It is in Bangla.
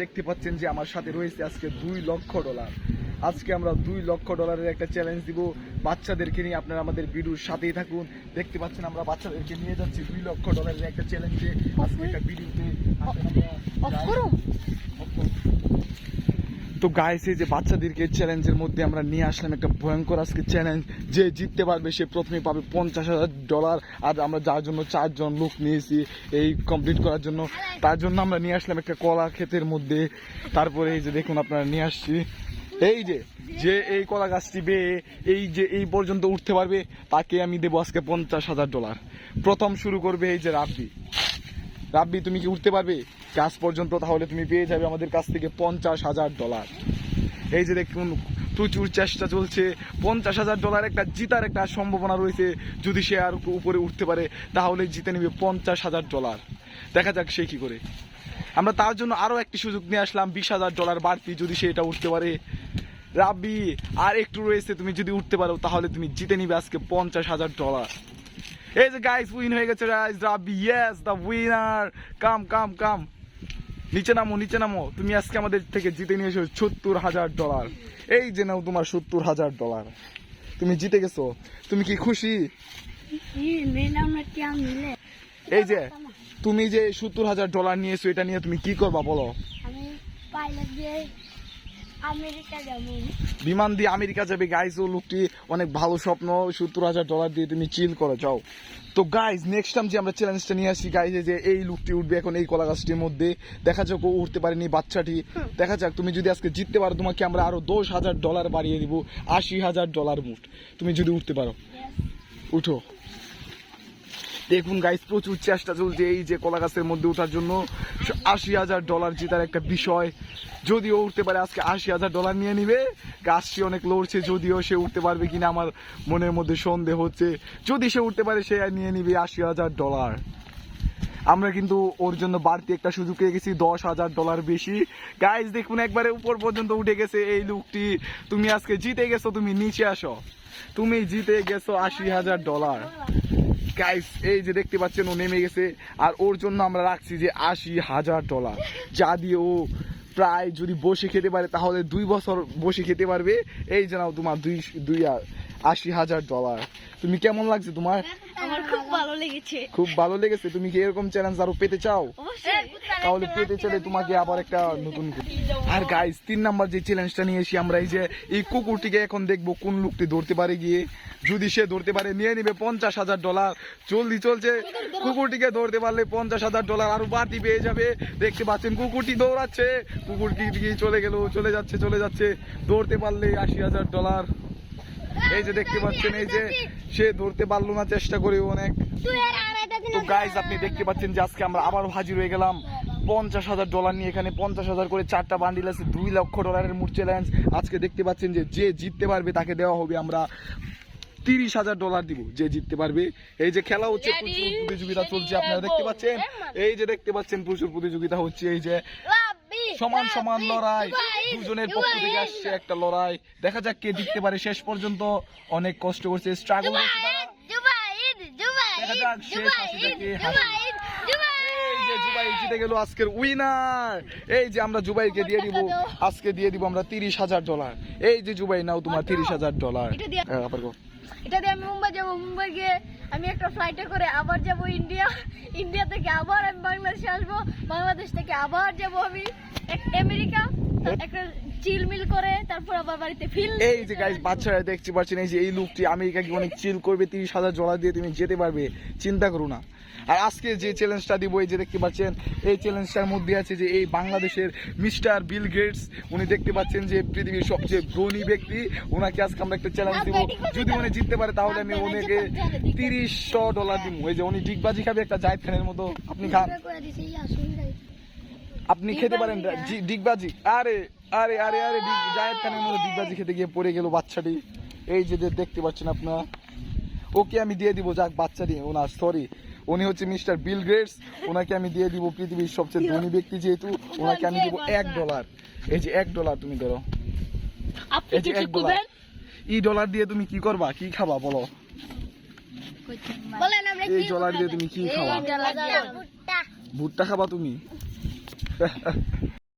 দেখতে পাচ্ছেন যে আমার সাথে রয়েছে আজকে দুই লক্ষ ডলার। আজকে আমরা দুই লক্ষ ডলারের একটা চ্যালেঞ্জ দিব বাচ্চাদেরকে নিয়ে। আপনারা আমাদের ভিডিওর সাথেই থাকুন। দেখতে পাচ্ছেন আমরা বাচ্চাদেরকে নিয়ে যাচ্ছি। দুই লক্ষ ডলারের একটা চ্যালেঞ্জে আজকে একটা ভিডিওতে তো এই যে বাচ্চাদেরকে চ্যালেঞ্জের মধ্যে আমরা নিয়ে আসলাম একটা ভয়ঙ্কর আজকে চ্যালেঞ্জ যে জিততে পারবে, সে প্রথমে পাবে পঞ্চাশ হাজার ডলার আর আমরা যার জন্য চারজন লোক নিয়েছি, এই কমপ্লিট করার জন্য। তার জন্য আমরা নিয়ে আসলাম একটা কলা ক্ষেতের মধ্যে। তারপরে এই যে দেখুন আপনারা নিয়ে আসছি। এই যে যে এই কলা গাছটি বেয়ে এই যে এই পর্যন্ত উঠতে পারবে, তাকে আমি দেবো আজকে পঞ্চাশ হাজার ডলার প্রথম শুরু করবে এই যে রাব্বি। রাব্বি, তুমি কি উঠতে পারবে? গাছ পর্যন্ত তাহলে তুমি পেয়ে যাবে আমাদের কাছ থেকে পঞ্চাশ হাজার ডলার এই যে দেখুন, প্রচুর চেষ্টা চলছে। পঞ্চাশ হাজার ডলার একটা জিতার একটা সম্ভাবনা রয়েছে। যদি সে আর উপরে উঠতে পারে, তাহলে জিতে নেবে পঞ্চাশ হাজার ডলার দেখা যাক সে কি করে। আমরা তার জন্য আরও একটি সুযোগ নিয়ে আসলাম, বিশ হাজার ডলার বাড়তি যদি সে এটা উঠতে পারে। রাব্বি, আর একটু রয়েছে, তুমি যদি উঠতে পারো, তাহলে তুমি জিতে নিবে আজকে পঞ্চাশ হাজার ডলার এই যে গাইস উইন হয়ে গেছে guys Rabbi yes the winner come come come নিচে নামো নিচে নামো। তুমি আজকে আমাদের থেকে জিতে নিয়ে এসো সত্তর হাজার ডলার। এই যে নাও তোমার সত্তর হাজার ডলার। তুমি জিতে গেছো। তুমি কি খুশি? এই যে তুমি যে সত্তর হাজার ডলার নিয়েছো এটা নিয়ে তুমি কি করবা বলো? আমি পাইলট দিয়ে আমেরিকা যাব বিমান দিয়ে আমেরিকা যাবে গাইজ ও লোকটি অনেক ভালো স্বপ্ন সত্তর হাজার ডলার দিয়ে তুমি চিল করে যাও। তো গাইজ নেক্সট টাইম যে আমরা চ্যালেঞ্জটা নিয়ে আসি গাইজ যে এই লোকটি উঠবে এখন এই কলা গাছটির মধ্যে দেখা যাক ও উঠতে পারেনি বাচ্চাটি। দেখা যাক তুমি যদি আজকে জিততে পারো তোমাকে আমরা আরও দশ হাজার ডলার বাড়িয়ে দিব আশি হাজার ডলার মুঠ তুমি যদি উঠতে পারো। উঠো। দেখুন গাইস প্রচুর চেষ্টা চলছে এই যে কলা গাছের মধ্যে ওঠার জন্য। আশি হাজার ডলার জেতার একটা বিষয়। যদিও উঠতে পারে, আজকে আশি হাজার ডলার নিয়ে নিবে। গাছটি অনেক লড়ছে, যদিও সে উঠতে পারবে কিনা আমার মনের মধ্যে সন্দেহ হচ্ছে। যদি সে উঠতে পারে, সে নিয়ে নিবে আশি হাজার ডলার আমরা কিন্তু ওর জন্য বাড়তি একটা সুযোগ পেয়ে গেছি, দশ হাজার ডলার বেশি। গাইজ দেখুন একবারে উপর পর্যন্ত উঠে গেছে এই লোকটি। তুমি আজকে জিতে গেছো, তুমি নিচে আসো। তুমি জিতে গেছো আশি হাজার ডলার গাইস এই যে দেখতে পাচ্ছেন, ও নেমে গেছে। আর ওর জন্য আমরা রাখছি যে আশি হাজার ডলার যা দিয়ে ও প্রায় যদি বসে খেতে পারে, তাহলে দুই বছর বসে খেতে পারবে। এই যেন তোমার দুই দুই আ- আশি হাজার ডলার তুমি কেমন লাগছে তোমার? আমার খুব ভালো লেগেছে। খুব ভালো লেগেছে? তুমি কি এরকম চ্যালেঞ্জ আরও পেতে চাও? তাহলে পেতে চলে তোমাকে আবার একটা নতুন আর গাইস তিন নাম্বার যে চ্যালেঞ্জটা নিয়ে এসি আমরা এই যে এই কুকুরটিকে এখন দেখব কোন লোকটি ধরতে পারে গিয়ে। যদি সে ধরতে পারে নিয়ে নিবে পঞ্চাশ হাজার ডলার জলদি চলছে কুকুরটিকে ধরতে পারলে পঞ্চাশ হাজার ডলার আরও বাড়তি পেয়ে যাবে। দেখতে পাচ্ছেন কুকুরটি দৌড়াচ্ছে। কুকুরটি চলে গেল চলে যাচ্ছে চলে যাচ্ছে। ধরতে পারলে আশি হাজার ডলার এই যে দেখতে পাচ্ছেন, এই যে সে ধরতে পারল না, চেষ্টা করে অনেক। তো গাইজ আপনি দেখতে পাচ্ছেন যে আজকে আমরা আবার হাজির হয়ে গেলাম। পঞ্চাশ হাজার ডলার নিয়ে এখানে পঞ্চাশ হাজার করে চারটা বান্ডিল আছে, দুই লক্ষ ডলারের মূল চ্যালেঞ্জ আজকে দেখতে পাচ্ছেন যে যে জিততে পারবে তাকে দেওয়া হবে, আমরা তিরিশ হাজার ডলার দিব, যে জিততে পারবে। এই যে খেলা হচ্ছে, প্রচুর প্রতিযোগিতা চলছে, আপনারা দেখতে পাচ্ছেন। এই যে দেখতে পাচ্ছেন, প্রচুর প্রতিযোগিতা হচ্ছে, এই যে সমান সমান লড়াই। দুজনের পক্ষ থেকে আসছে একটা লড়াই। দেখা যাক কে জিততে পারে। শেষ পর্যন্ত অনেক কষ্ট করছে স্ট্রাগল করছে দেখা যাক শেষ হাসি জুবাই জিতে গেল আজকের উইনার এই যে আমরা জুবাইকে দিয়ে দিব আজকে দিয়ে দিব আমরা তিরিশ হাজার ডলার এই যে জুবাই নাও তোমার তিরিশ হাজার ডলার এটা দিয়ে- হ্যাঁ, আমি মুম্বাই যাব। মুম্বাই গিয়ে আমি একটা ফ্লাইটে করে আবার যাব ইন্ডিয়া। ইন্ডিয়া থেকে আবার আমি বাংলাদেশে আসব। বাংলাদেশ থেকে আবার যাব আমি। আমেরিকা একটা চিলমিল করে তারপর আবার বাড়িতে ফিল। এই যে গাইজ বাচ্চারা দেখতে পাচ্ছেন এই যে এই লোকটি আমেরিকা অনেক চিল করবে তিরিশ হাজার ডলার দিয়ে তুমি যেতে পারবে চিন্তা করো না। আর আজকে যে চ্যালেঞ্জটা দিব এই যে দেখতে পাচ্ছেন এই চ্যালেঞ্জটার মধ্যে আছে যে এই বাংলাদেশের মিস্টার বিল গেটস উনি দেখতে পাচ্ছেন যে পৃথিবীর সবচেয়ে ধনী ব্যক্তি ওনাকে আজকে আমরা একটা চ্যালেঞ্জ দিব। যদি উনি জিততে পারে তাহলে আমি ওনাকে তিরিশশো ডলার দিব। এই যে উনি ডিগবাজি খাবে একটা জায়দ খানের মতো আপনি খান। আপনি খেতে পারেন ডিগবাজি আরে আরে আরে আরে ডিগ- জায়েদ খানের মতো ডিগবাজি খেতে গিয়ে পড়ে গেল বাচ্চাটি। এই যে যে দেখতে পাচ্ছেন আপনারা ওকে আমি দিয়ে দিব যাক বাচ্চাটি ওনার সরি উনি হচ্ছে মিস্টার বিল গ্রেটস। ওনাকে আমি দিয়ে দিব পৃথিবীর সবচেয়ে ধনী ব্যক্তি যেহেতু। ওনাকে আমি দিব এক ডলার। এই যে এক ডলার তুমি ধরো। এই যে এক ডলার। এই ডলার দিয়ে তুমি কি করবা? কি খাবা বলো? এই ডলার দিয়ে তুমি কি খাবা? ভুট্টা খাবা তুমি? 哎 哎